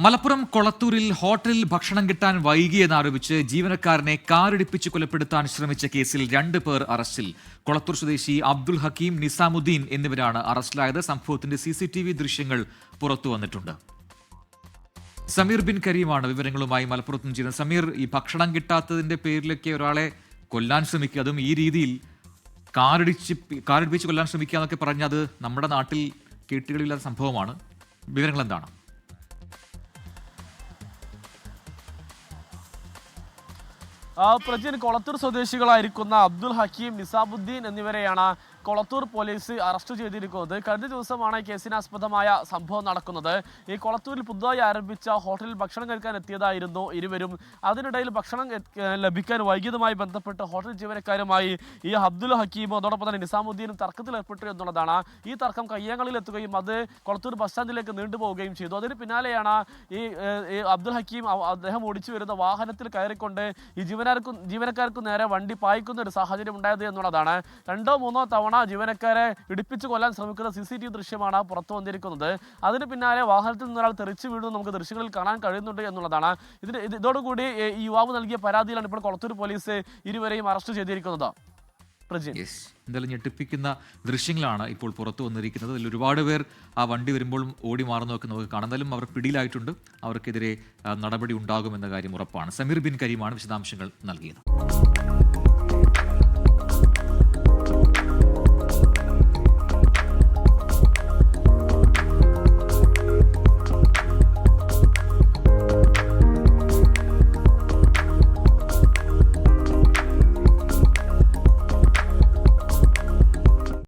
മലപ്പുറം കൊളത്തൂരിൽ ഹോട്ടലിൽ ഭക്ഷണം കിട്ടാൻ വൈകിയെന്നാരോപിച്ച് ജീവനക്കാരനെ കാറിടിപ്പിച്ച് കൊലപ്പെടുത്താൻ ശ്രമിച്ച കേസിൽ രണ്ട് പേർ അറസ്റ്റിൽ. കൊളത്തൂർ സ്വദേശി അബ്ദുൽ ഹക്കീം നിസാമുദ്ദീൻ എന്നിവരാണ് അറസ്റ്റിലായത്. സംഭവത്തിന്റെ സി ദൃശ്യങ്ങൾ പുറത്തു വന്നിട്ടുണ്ട്. സമീർ ബിൻ കരീമാണ് വിവരങ്ങളുമായി മലപ്പുറത്ത് ചെയ്യുന്നത്. സമീർ ഈ ഭക്ഷണം കിട്ടാത്തതിന്റെ പേരിലൊക്കെ ഒരാളെ കൊല്ലാൻ ശ്രമിക്കുക അതും ഈ രീതിയിൽ കാറിടിച്ച് കാറിടിപ്പിച്ച് കൊല്ലാൻ ശ്രമിക്കുക എന്നൊക്കെ പറഞ്ഞത് നമ്മുടെ നാട്ടിൽ കേട്ടുകളില്ലാത്ത സംഭവമാണ്. വിവരങ്ങൾ എന്താണ്? പ്രജിൻ കൊളത്തൂർ സ്വദേശികളായിരിക്കുന്ന അബ്ദുൽ ഹക്കീം നിസാബുദ്ദീൻ എന്നിവരെയാണ് കൊളത്തൂർ പോലീസ് അറസ്റ്റ് ചെയ്തിരിക്കുന്നത്. കഴിഞ്ഞ ദിവസമാണ് കേസിനാസ്പദമായ സംഭവം നടക്കുന്നത്. ഈ കൊളത്തൂരിൽ പുതുതായി ആരംഭിച്ച ഹോട്ടലിൽ ഭക്ഷണം കഴിക്കാൻ എത്തിയതായിരുന്നു ഇരുവരും. അതിനിടയിൽ ഭക്ഷണം ലഭിക്കാൻ വൈകിയതുമായി ബന്ധപ്പെട്ട് ഹോട്ടൽ ജീവനക്കാരുമായി ഈ അബ്ദുൽ ഹക്കീമും അതോടൊപ്പം തന്നെ നിസാമുദ്ദീനും തർക്കത്തിലേർപ്പെട്ടു എന്നുള്ളതാണ്. ഈ തർക്കം കയ്യങ്ങളിൽ എത്തുകയും അത് കൊളത്തൂർ ബസ് സ്റ്റാൻഡിലേക്ക് നീണ്ടുപോവുകയും ചെയ്തു. അതിന് പിന്നാലെയാണ് ഈ അബ്ദുൽ ഹക്കീം അദ്ദേഹം ഓടിച്ചു വരുന്ന വാഹനത്തിൽ കയറിക്കൊണ്ട് ഈ ജീവനക്കാർക്കും ജീവനക്കാർക്കും നേരെ വണ്ടി പായിക്കുന്ന ഒരു സാഹചര്യം ഉണ്ടായത് എന്നുള്ളതാണ്. രണ്ടോ മൂന്നോ തവണ ജീവനക്കാരെ ഇടിപ്പിച്ച് കൊല്ലാൻ ശ്രമിക്കുന്ന സി സി ടി വി ദൃശ്യമാണ് പുറത്തു വന്നിരിക്കുന്നത്. അതിന് പിന്നാലെ വാഹനത്തിൽ നിന്ന് ഒരാൾ തെറിച്ചു വീഴുന്നത് നമുക്ക് ദൃശ്യങ്ങളിൽ കാണാൻ കഴിയുന്നുണ്ട് എന്നുള്ളതാണ്. ഇതിന് ഇതോടുകൂടി ഈ യുവാവ് നൽകിയ പരാതിയിലാണ് ഇപ്പോൾ കൊളത്തൂർ പോലീസ് ഇരുവരെയും അറസ്റ്റ് ചെയ്തിരിക്കുന്നത്. എന്തായാലും ഞെട്ടിപ്പിക്കുന്ന ദൃശ്യങ്ങളാണ് ഇപ്പോൾ പുറത്തു വന്നിരിക്കുന്നത്. അതിൽ ഒരുപാട് പേർ ആ വണ്ടി വരുമ്പോഴും ഓടി മാറുന്നതൊക്കെ നമുക്ക് കാണാം. എന്തായാലും അവർ പിടിയിലായിട്ടുണ്ട്. അവർക്കെതിരെ നടപടി ഉണ്ടാകുമെന്ന കാര്യം ഉറപ്പാണ്. സമീർ ബിൻ കരീമാണ് വിശദാംശങ്ങൾ നൽകിയത്.